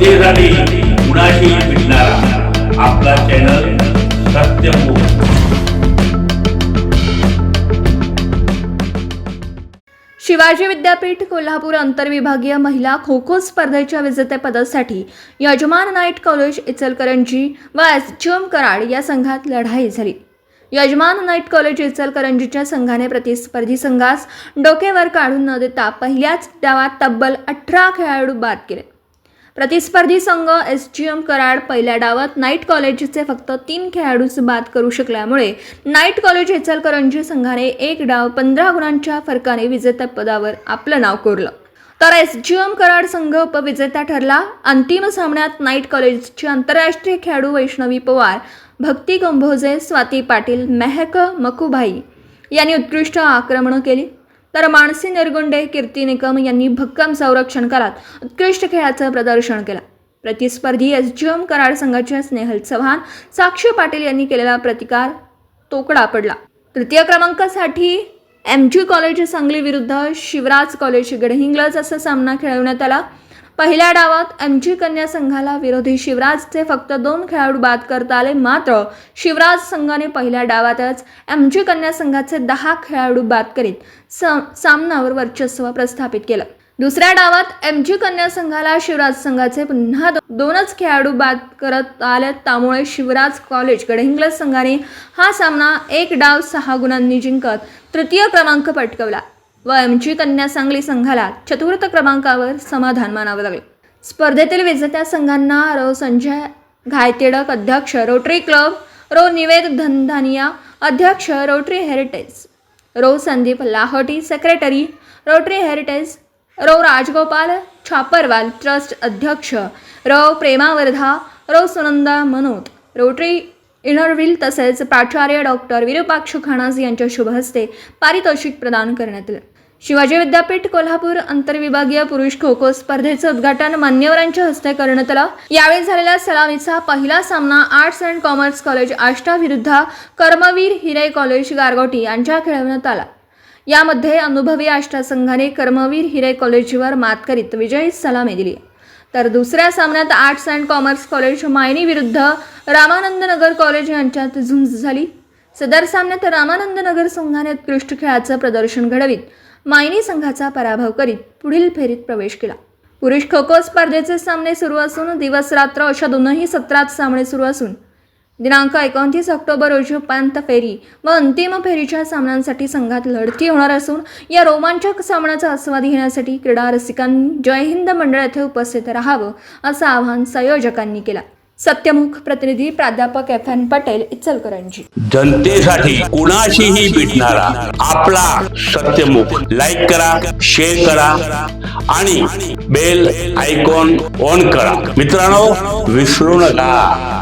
जनतेसाठी कुणाशी भेटणारा आपला चॅनल सत्यमुख शिवाजी विद्यापीठ कोल्हापूर आंतरविभागीय महिला खो खो स्पर्धेच्या विजेतेपदासाठी यजमान नाईट कॉलेज इचलकरंजी व एसजीएम कराड या संघात लढाई झाली. यजमान नाईट कॉलेज इचलकरंजीच्या संघाने प्रतिस्पर्धी संघास डोकेवर काढून न देता पहिल्याच डावात तब्बल अठरा खेळाडू बाद केले. प्रतिस्पर्धी संघ एस जी एम कराड पहिल्या डावात नाईट कॉलेजचे फक्त तीन खेळाडूच बाद करू शकल्यामुळे नाईट कॉलेज इचलकरंजी संघाने एक डाव पंधरा गुणांच्या फरकाने विजेतेपदावर आपलं नाव कोरलं. तर एस जी एम कराड संघ उपविजेता ठरला. अंतिम सामन्यात नाईट कॉलेजचे आंतरराष्ट्रीय खेळाडू वैष्णवी पवार भक्ती कंभोजे स्वाती पाटील मेहक मकुभाई यांनी उत्कृष्ट आक्रमणं केली. तर मानसी निरगुंडे कीर्ती निकम यांनी भक्कम संरक्षण करत उत्कृष्ट खेळाचं प्रदर्शन केलं. प्रतिस्पर्धी एस जी एम कराड संघाच्या स्नेहल चव्हाण साक्षी पाटील यांनी केलेला प्रतिकार तोकडा पडला. तृतीय क्रमांकासाठी एम जी कॉलेज सांगली विरुद्ध शिवराज कॉलेज गडहिंग्लज असा सामना खेळवण्यात आला. पहिल्या डावात एम जी कन्या संघाला विरोधी शिवराजचे फक्त दोन खेळाडू बाद करता आले. मात्र शिवराज संघाने पहिल्या डावातच एम जी कन्या संघाचे दहा खेळाडू बाद करीत सा सामनावर वर्चस्व प्रस्थापित केलं. दुसऱ्या डावात एम जी कन्या संघाला शिवराज संघाचे पुन्हा दोनच खेळाडू बाद करत आले. त्यामुळे शिवराज कॉलेज गडहिंग्लज संघाने हा सामना एक डाव सहा गुणांनी जिंकत तृतीय क्रमांक पटकवला. व एम जी कन्या सांगली संघाला चतुर्थ क्रमांकावर समाधान मानावं लागले. स्पर्धेतील विजेत्या संघांना रो. संजय घायतेडक अध्यक्ष Rotary club row. Nived Dhandhania अध्यक्ष Rotary heritage row. Sandeep Lahoti secretary Rotary Heritage row. Rajgopal Chhaparwal trust अध्यक्ष row. Premavardha row. Sunanda Manot Rotary Inner Wheel तसेच प्राचार्य डॉक्टर विरूपाक्ष खानाज यांच्या शुभ हस्ते पारितोषिक प्रदान करण्यात आले. शिवाजी विद्यापीठ कोल्हापूर आंतरविभागीय पुरुष खो खो स्पर्धेचं उद्घाटन मान्यवरांच्या हस्ते करण्यात आलं. यावेळी झालेल्या सलामीचा पहिला सामना arts and commerce college Ashta विरुद्ध कर्मवीर हिरे कॉलेज गारगोटी यांच्या खेळवण्यात आला. यामध्ये अनुभवी आष्टा संघाने कर्मवीर हिरे कॉलेजवर मात करीत विजयी सलामी दिली. तर दुसऱ्या सामन्यात arts and commerce college Mayani विरुद्ध रामानंद नगर कॉलेज यांच्यात झुंज झाली. सदर सामन्यात रामानंद नगर संघाने उत्कृष्ट खेळाचं प्रदर्शन घडवीत. मायनी संघाचा पराभव करीत पुढील फेरीत प्रवेश केला. पुरुष खो खो स्पर्धेचे सामने सुरू असून दिवस रात्र अशा दोनही सत्रात सामने सुरू असून दिनांक एकोणतीस ऑक्टोबर रोजी उपांत फेरी व अंतिम फेरीच्या सामन्यांसाठी संघात लढती होणार असून या रोमांचक सामन्याचा आस्वाद घेण्यासाठी क्रीडा रसिकांनी जय हिंद मंडळ येथे उपस्थित राहावं असं आवाहन संयोजकांनी केलं. सत्यमुख प्रतिनिधी प्राध्यापक एफ एन पटेल इचलकरंजी. जनतेसाठी कुणाशीही भेटणारा आपला सत्यमुख लाईक करा शेअर करा आणि बेल आयकॉन ऑन करा. मित्रांनो विसरू नका.